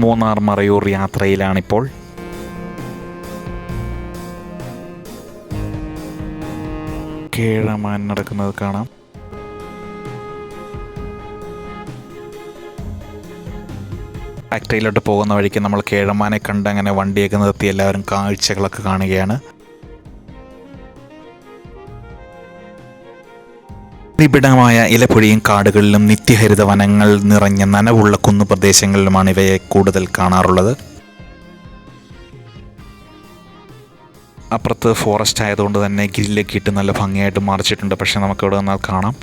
മൂന്നാർ മറയൂർ യാത്രയിലാണിപ്പോൾ. കേഴമാൻ നടക്കുന്നത് കാണാം. ഫാക്ടറിയിലോട്ട് പോകുന്ന വഴിക്ക് നമ്മൾ കേഴമാനെ കണ്ട് അങ്ങനെ വണ്ടിയൊക്കെ നിർത്തി എല്ലാവരും കാഴ്ചകളൊക്കെ കാണുകയാണ്. നിബിഡമായ ഇലപ്പൊഴിയും കാടുകളിലും നിത്യഹരിത വനങ്ങൾ നിറഞ്ഞ നനവുള്ള കുന്നുപ്രദേശങ്ങളിലുമാണ് ഇവയെ കൂടുതൽ കാണാറുള്ളത്. അപ്പുറത്ത് ഫോറസ്റ്റ് ആയതുകൊണ്ട് തന്നെ ഗ്രില്ലൊക്കെ ഇട്ട് നല്ല ഭംഗിയായിട്ട് മറിച്ചിട്ടുണ്ട്. പക്ഷേ നമുക്ക് ഇവിടെ നിന്നാൽ കാണാം.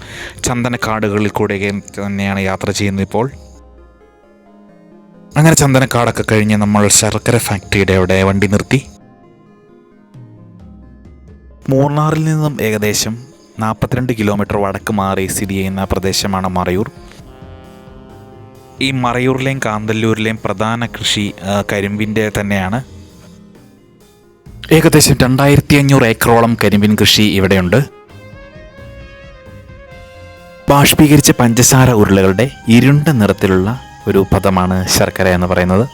ചന്ദനക്കാടുകളിൽ കൂടെയൊക്കെ തന്നെയാണ് യാത്ര ചെയ്യുന്നത് ഇപ്പോൾ. അങ്ങനെ ചന്ദനക്കാടൊക്കെ കഴിഞ്ഞ് നമ്മൾ ശർക്കര ഫാക്ടറിയുടെ അവിടെ വണ്ടി നിർത്തി. മൂന്നാറിൽ നിന്നും ഏകദേശം നാൽപ്പത്തിരണ്ട് കിലോമീറ്റർ വടക്ക് മാറി സ്ഥിതി ചെയ്യുന്ന പ്രദേശമാണ് മറയൂർ. ഈ മറയൂരിലെയും കാന്തല്ലൂരിലെയും പ്രധാന കൃഷി കരിമ്പിന്റെ തന്നെയാണ്. ഏകദേശം രണ്ടായിരത്തി അഞ്ഞൂറ് ഏക്കറോളം കരിമ്പിൻ കൃഷി ഇവിടെയുണ്ട്. ബാഷ്പീകരിച്ച പഞ്ചസാര ഉരുളകളുടെ ഇരുണ്ട നിറത്തിലുള്ള ഒരു പദമാണ് ശർക്കര എന്ന് പറയുന്നത്.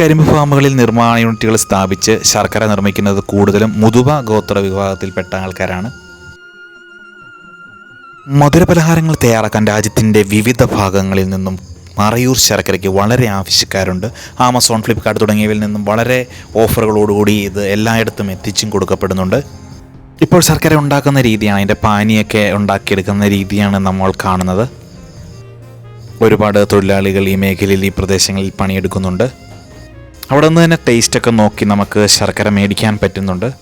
കരിമ്പ് ഫാമുകളിൽ നിർമ്മാണ യൂണിറ്റുകൾ സ്ഥാപിച്ച് ശർക്കര നിർമ്മിക്കുന്നത് കൂടുതലും മുതുവ ഗോത്ര വിഭാഗത്തിൽപ്പെട്ട ആൾക്കാരാണ്. മധുരപലഹാരങ്ങൾ തയ്യാറാക്കാൻ രാജ്യത്തിന്റെ വിവിധ ഭാഗങ്ങളിൽ നിന്നും മറയൂർ ശർക്കരയ്ക്ക് വളരെ ആവശ്യക്കാരുണ്ട്. ആമസോൺ ഫ്ലിപ്കാർട്ട് തുടങ്ങിയവയിൽ നിന്നും വളരെ ഓഫറുകളോടുകൂടി ഇത് എല്ലായിടത്തും എത്തിച്ചും കൊടുക്കപ്പെടുന്നുണ്ട്. ഇപ്പോൾ ശർക്കര ഉണ്ടാക്കുന്ന രീതിയാണ് അതിന്റെ പാനിയൊക്കെ ഉണ്ടാക്കിയെടുക്കുന്ന രീതിയാണ് നമ്മൾ കാണുന്നത്. ഒരുപാട് തൊഴിലാളികൾ ഈ മേഖലയിൽ ഈ പ്രദേശങ്ങളിൽ പണിയെടുക്കുന്നുണ്ട്. അവിടെ നിന്ന് തന്നെ ടേസ്റ്റൊക്കെ നോക്കി നമുക്ക് ശർക്കര മേടിക്കാൻ പറ്റുന്നുണ്ട്.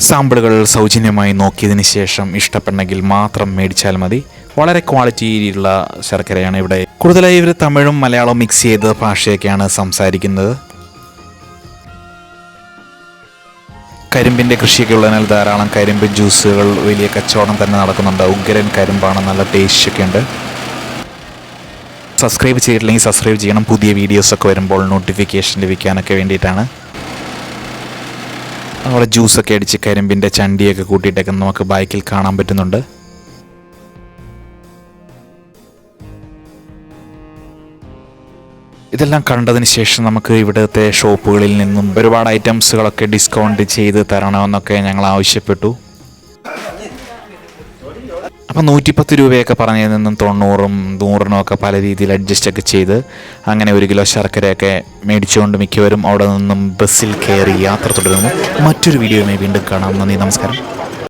സാമ്പിളുകൾ സൗജന്യമായി നോക്കിയതിന് ശേഷം ഇഷ്ടപ്പെടണമെങ്കിൽ മാത്രം മേടിച്ചാൽ മതി. വളരെ ക്വാളിറ്റിയിലുള്ള ശർക്കരയാണ് ഇവിടെ. കൂടുതലായി ഇവർ തമിഴും മലയാളവും മിക്സ് ചെയ്ത ഭാഷയൊക്കെയാണ് സംസാരിക്കുന്നത്. കരിമ്പിന്റെ കൃഷിയൊക്കെ ഉള്ളതിനാൽ ധാരാളം കരിമ്പ് ജ്യൂസുകൾ വലിയ കച്ചവടം തന്നെ നടക്കുന്നുണ്ട്. ഉഗ്രൻ കരിമ്പാണ് നല്ല ടേസ്റ്റൊക്കെ ഉണ്ട്. സബ്സ്ക്രൈബ് ചെയ്തിട്ടില്ലെങ്കിൽ സബ്സ്ക്രൈബ് ചെയ്യണം. പുതിയ വീഡിയോസൊക്കെ വരുമ്പോൾ നോട്ടിഫിക്കേഷൻ ലഭിക്കാനൊക്കെ വേണ്ടിയിട്ടാണ്. അവിടെ ജ്യൂസൊക്കെ അടിച്ച് കരിമ്പിന്റെ ചണ്ടിയൊക്കെ കൂട്ടിയിട്ടൊക്കെ നമുക്ക് ബൈക്കിൽ കാണാൻ പറ്റുന്നുണ്ട്. ഇതെല്ലാം കണ്ടതിന് ശേഷം നമുക്ക് ഇവിടുത്തെ ഷോപ്പുകളിൽ നിന്നും ഒരുപാട് ഐറ്റംസുകളൊക്കെ ഡിസ്കൗണ്ട് ചെയ്ത് തരണമെന്നൊക്കെ ഞങ്ങൾ ആവശ്യപ്പെട്ടു. അപ്പം നൂറ്റിപ്പത്ത് രൂപയൊക്കെ പറഞ്ഞതിൽ നിന്നും തൊണ്ണൂറും നൂറിനും ഒക്കെ പല രീതിയിൽ അഡ്ജസ്റ്റൊക്കെ ചെയ്ത് അങ്ങനെ ഒരു കിലോ ശർക്കരയൊക്കെ മേടിച്ചുകൊണ്ട് മിക്കവരും അവിടെ നിന്നും ബസ്സിൽ കയറി യാത്ര തുടരുന്നു. മറ്റൊരു വീഡിയോയുമായി വീണ്ടും കാണാം. നന്ദി നമസ്കാരം.